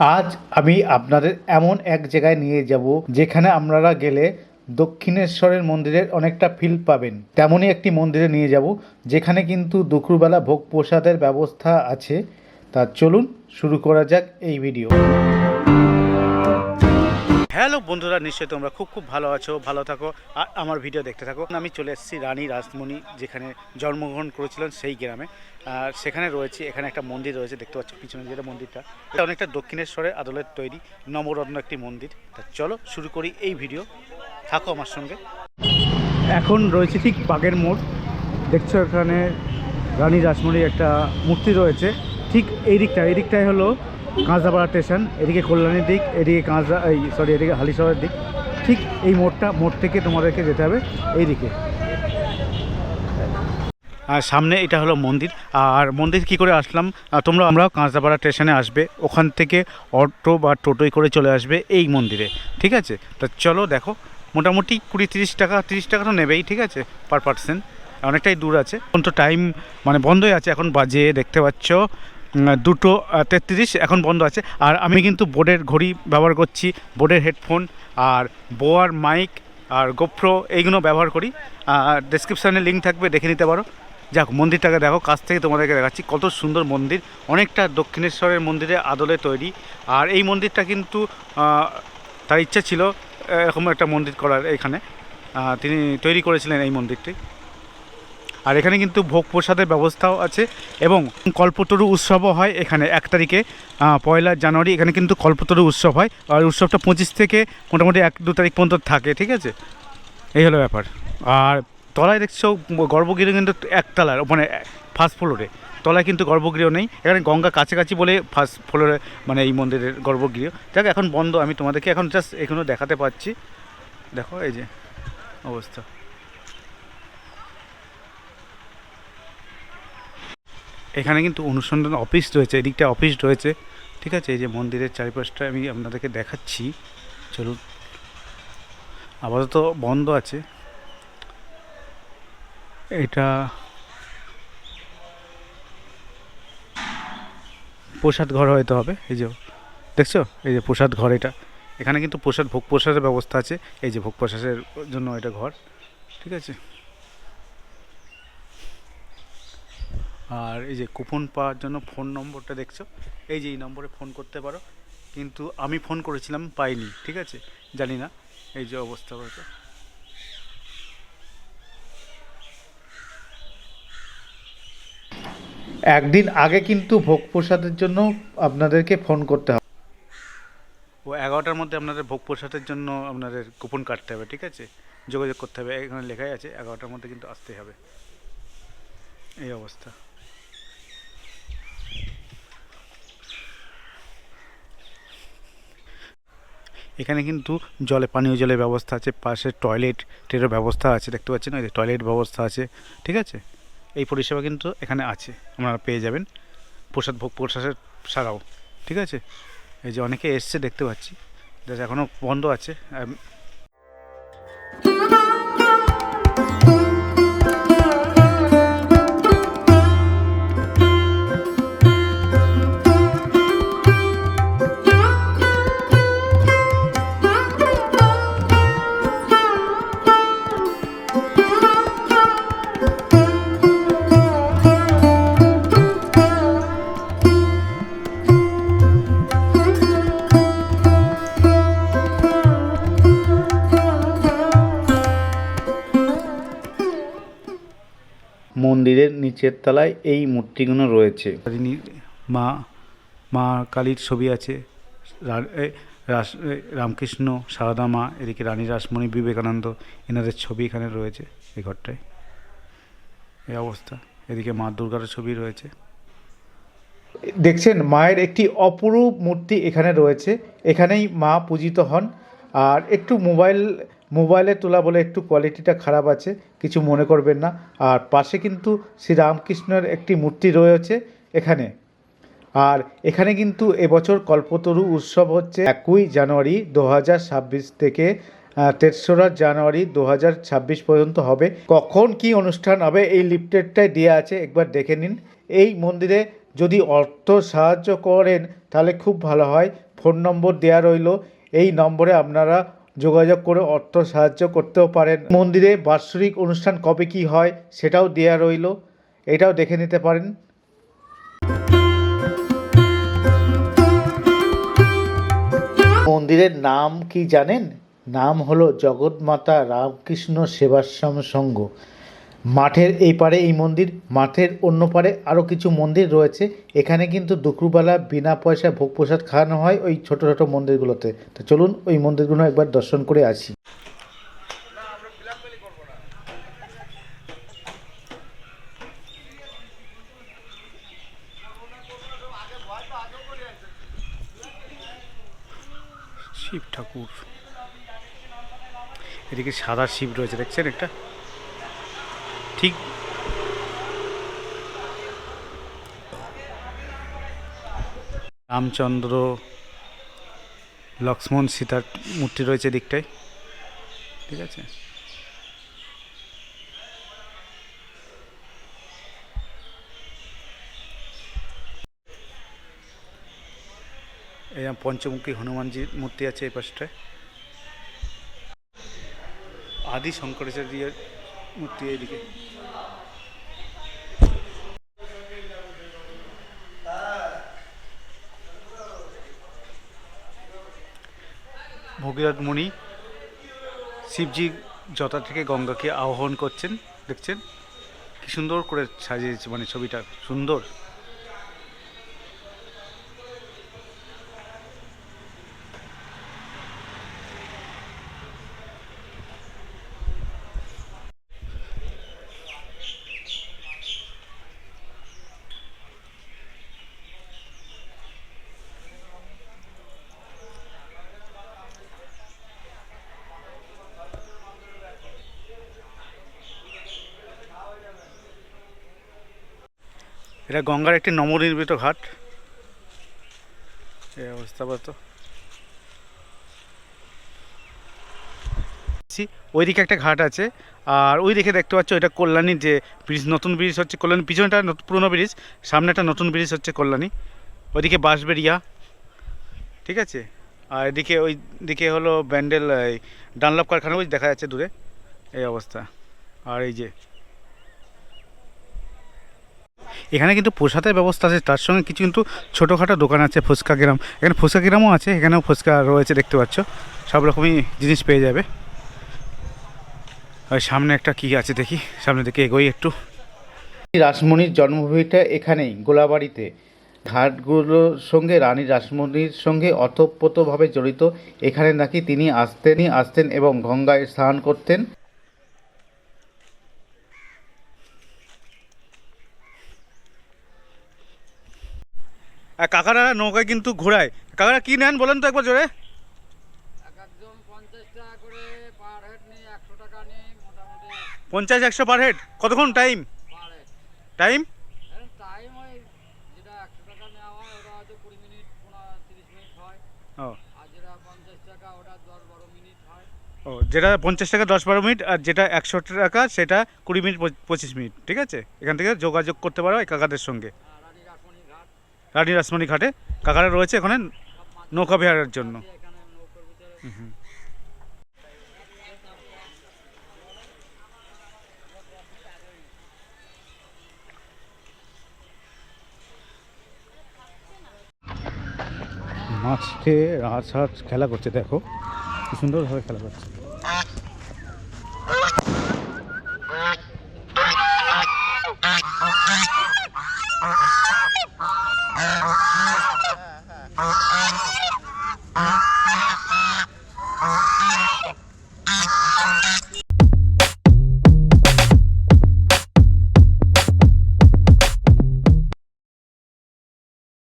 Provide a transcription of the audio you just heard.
আজ আমি আপনাদের এমন এক জায়গায় নিয়ে যাব যেখানে আপনারা গেলে দক্ষিণেশ্বরের মন্দিরের অনেকটা ফিল পাবেন। তেমনই একটি মন্দিরে নিয়ে যাব, যেখানে কিন্তু দুপুরবেলা ভোগ প্রসাদের ব্যবস্থা আছে। তা চলুন শুরু করা যাক এই ভিডিও হ্যালো বন্ধুরা, নিশ্চয়ই তোমরা খুব খুব ভালো আছো, ভালো থাকো, আর আমার ভিডিও দেখতে থাকো। আমি চলে এসেছি রানী রাসমণি যেখানে জন্মগ্রহণ করেছিলেন সেই গ্রামে। আর সেখানে রয়েছে, এখানে একটা মন্দির রয়েছে, দেখতে পাচ্ছ পিছনে যেটা মন্দিরটা। এটা অনেকটা দক্ষিণেশ্বরের আদলের তৈরি, নবরত্ন একটি মন্দির। তা চলো শুরু করি এই ভিডিও। থাকো আমার সঙ্গে। এখন রয়েছে ঠিক বাগের মোড়। দেখছ এখানে রানী রাসমণির একটা মূর্তি রয়েছে। ঠিক এই দিকটা এই দিকটাই হলো কাঁচরাপাড়া স্টেশন, এদিকে কল্যাণীর দিক, এদিকে কাঁচরা এই সরি এদিকে হালিশহরের দিক। ঠিক এই মোড়টা, মোড় থেকে তোমাদেরকে যেতে হবে এই দিকে আর সামনে এটা হলো মন্দির। আর মন্দির কি করে আসলাম? তোমরা আমরা কাঁচরাপাড়া স্টেশনে আসবে। ওখান থেকে অটো বা টোটোয় করে চলে আসবে এই মন্দিরে। ঠিক আছে? তা চলো দেখো, মোটামুটি কুড়ি তিরিশ টাকা তিরিশ টাকা তো নেবেই, ঠিক আছে? পার পার্সন অনেকটাই দূর আছে। এখন তো টাইম মানে বন্ধই আছে, এখন বাজে, দেখতে পাচ্ছ? দুটো তেত্রিশ এখন বন্ধ আছে। আর আমি কিন্তু বোর্ডের ঘড়ি ব্যবহার করছি, বোর্ডের হেডফোন আর বোয়ার মাইক আর গোপ্রো এইগুলো ব্যবহার করি। আর ডেসক্রিপশানে লিঙ্ক থাকবে, দেখে নিতে পারো। যাক, মন্দিরটাকে দেখো, কাছ থেকে তোমাদেরকে দেখাচ্ছি। কত সুন্দর মন্দির, অনেকটা দক্ষিণেশ্বরের মন্দিরে আদলে তৈরি। আর এই মন্দিরটা কিন্তু তার ইচ্ছা ছিল, এরকম একটা মন্দির করার এখানে তিনি তৈরি করেছিলেন এই মন্দিরটি। আর এখানে কিন্তু ভোগ প্রসাদের ব্যবস্থাও আছে এবং কল্পতরু উৎসবও হয় এখানে এক তারিখে পয়লা জানুয়ারি, এখানে কিন্তু কল্পতরু উৎসব হয়। আর উৎসবটা পঁচিশ থেকে মোটামুটি এক, দু তারিখ পর্যন্ত থাকে, ঠিক আছে? এই হলো ব্যাপার। আর তলায় দেখছ, গর্ভগৃহ কিন্তু একতলার মানে ফার্স্ট ফ্লোরে। তলায় কিন্তু গর্ভগৃহ নেই। এখানে গঙ্গা কাছাকাছি বলে ফার্স্ট ফ্লোরে মানে এই মন্দিরের গর্ভগৃহ। যাক, এখন বন্ধ, আমি তোমাদেরকে এখন জাস্ট এখানেও দেখাতে পাচ্ছি। দেখো, এই যে অবস্থা। এখানে কিন্তু অনুসন্ধান অফিস রয়েছে, এদিকটা অফিস রয়েছে। ঠিক আছে, এই যে মন্দিরের চারিপাশটা আমি আপনাদেরকে দেখাচ্ছি। চলুন। আপাতত বন্ধ আছে। এটা প্রসাদ ঘর হয়তো হবে, এই যে দেখছ? এই যে প্রসাদ ঘর এটা। এখানে কিন্তু প্রসাদ, ভোগ প্রসাদের ব্যবস্থা আছে। এই যে ভোগ প্রসাদের জন্য এটা ঘর। ঠিক আছে? আর এই যে কুপন পাওয়ার জন্য ফোন নম্বরটা দেখছ? এই যে এই নম্বরে ফোন করতে পারো। কিন্তু আমি ফোন করেছিলাম পাইনি ঠিক আছে? জানি না এই যে অবস্থা হয়েছে। একদিন আগে কিন্তু ভোগ প্রসাদের জন্য আপনাদেরকে ফোন করতে হবে। ও এগারোটার মধ্যে আপনাদের ভোগ প্রসাদের জন্য আপনাদের কুপন কাটতে হবে ঠিক আছে? যোগাযোগ করতে হবে এখানে লেখাই আছে এগারোটার মধ্যে কিন্তু আসতে হবে। এই অবস্থা। এখানে কিন্তু জলে, পানীয় জলের ব্যবস্থা আছে, পাশে টয়লেটেরও ব্যবস্থা আছে, দেখতে পাচ্ছেন? ওই টয়লেট ব্যবস্থা আছে, ঠিক আছে? এই পরিষেবা কিন্তু এখানে আছে, আপনারা পেয়ে যাবেন। প্রসাদ ভোগ প্রসাদের ছাড়াও, ঠিক আছে? এই যে অনেকে এসছে দেখতে পাচ্ছি যা এখনও বন্ধ আছে মন্দিরের নিচের তলায় এই মূর্তিগুলো রয়েছে। মা মা কালীর ছবি আছে। রাস- রামকৃষ্ণ সারদা মা এদিকে রানী রাসমণি বিবেকানন্দ এনাদের ছবি এখানে রয়েছে এই ঘরটায়। এই অবস্থা। এদিকে মা দুর্গার ছবি রয়েছে। দেখছেন মায়ের একটি অপরূপ মূর্তি এখানে রয়েছে। এখানেই মা পূজিত হন। আর একটু মোবাইল মোবাইলে তোলা বলে একটু কোয়ালিটিটা খারাপ আছে, কিছু মনে করবেন না। আর পাশে কিন্তু শ্রী রামকৃষ্ণের একটি মূর্তি রয়েছে এখানে। আর এখানে কিন্তু এবছর কল্পতরু উৎসব হচ্ছে একই জানুয়ারি দু থেকে তেসরা জানুয়ারি দু পর্যন্ত হবে। কখন কি অনুষ্ঠান হবে এই লিফটেডটাই দেওয়া আছে, একবার দেখে নিন। এই মন্দিরে যদি অর্থ সাহায্য করেন, তাহলে খুব ভালো হয়। ফোন নম্বর দেওয়া রইল। এই নম্বরে আপনারা যোগাযোগ করে অর্থ সাহায্য করতেও পারেন। মন্দিরে বাৎসরিক অনুষ্ঠান কবে কি হয় সেটাও দেয়া রইল। এটাও দেখে নিতে পারেন। মন্দিরের নাম কি জানেন? নাম হলো জগৎমাতা রামকৃষ্ণ সেবাশ্রম সংঘ। মাঠের এই পারে এই মন্দির, মাঠের অন্য পারে আরও কিছু মন্দির রয়েছে। এখানে কিন্তু দুপুরবেলা বিনা পয়সায় ভোগ প্রসাদ খাওয়ানো হয় ওই ছোট ছোট মন্দিরগুলোতে। তো চলুন ওই মন্দিরগুলো একবার দর্শন করে আসি। শিব ঠাকুর। এদিকে সাদা শিব রয়েছে, দেখছেন একটা? ঠিক। রামচন্দ্র লক্ষ্মণ সীতার মূর্তি রয়েছে দিকটায়। ঠিক আছে? এই পঞ্চমুখী হনুমানজির মূর্তি আছে এই পাশটায়। আদি শঙ্করাচার্যের মূর্তি এদিকে ভগীরথ মুনি শিবজি জটা থেকে গঙ্গাকে আহ্বান করছেন, দেখছেন? কি সুন্দর করে সাজিয়েছে মানে ছবিটা, সুন্দর। এটা গঙ্গার একটি নবনির্মিত ঘাট। এই অবস্থা বলতো ওইদিকে একটা ঘাট আছে, আর ওই দিকে দেখতে পাচ্ছ এটা কল্যাণীর যে ব্রিজ, নতুন ব্রিজ হচ্ছে কল্যাণী, পিছনটা নত- পুরনো ব্রিজ সামনে একটা নতুন ব্রিজ হচ্ছে কল্যাণী। ওইদিকে বাঁশবেড়িয়া, ঠিক আছে? আর এদিকে ওই, দিকে হলো ব্যান্ডেল ডানলপ কারখানা, ওই দেখা যাচ্ছে দূরে, এই অবস্থা। আর এই যে এখানে কিন্তু প্রসাদের ব্যবস্থা আছে, তার সঙ্গে কিছু কিন্তু ছোটোখাটো দোকান আছে, ফুচকা গ্রাম। এখানে ফুচকা গ্রামও আছে, এখানেও ফুচকা রয়েছে, দেখতে পাচ্ছ। সব রকমই জিনিস পেয়ে যাবে। আর সামনে একটা কি আছে দেখি, সামনে দিকে এগোই একটু। রাসমণির জন্মভূমিটা এখানেই, গোলাবাড়িতে। ঘাটগুলোর সঙ্গে রানী রাসমণির সঙ্গে অতপ্রতভাবে জড়িত। এখানে নাকি তিনি আসতেনই, আসতেন এবং গঙ্গায় স্নান করতেন। কাকারা নৌকায় কিন্তু ঘোরায়। কাকারা কি নেন বলেন তো একবার জোরে? পঞ্চাশ একশো পার হেড কতক্ষণ টাইম টাইম ও। যেটা পঞ্চাশ টাকা দশ বারো মিনিট ও যেটা পঞ্চাশ টাকা দশ বারো মিনিট আর যেটা একশো টাকা সেটা কুড়ি মিনিট পঁচ- পঁচিশ মিনিট ঠিক আছে? এখান থেকে যোগাযোগ করতে পারো কাকাদের সঙ্গে আর রানী রাসমণি ঘাট রানী রাসমণি ঘাটে। কাকারা রয়েছে এখানে নৌকা বিহারের জন্য। মাছকে রাজহাঁস খেলা করছে দেখো। কি সুন্দরভাবে খেলা করছে। Ah.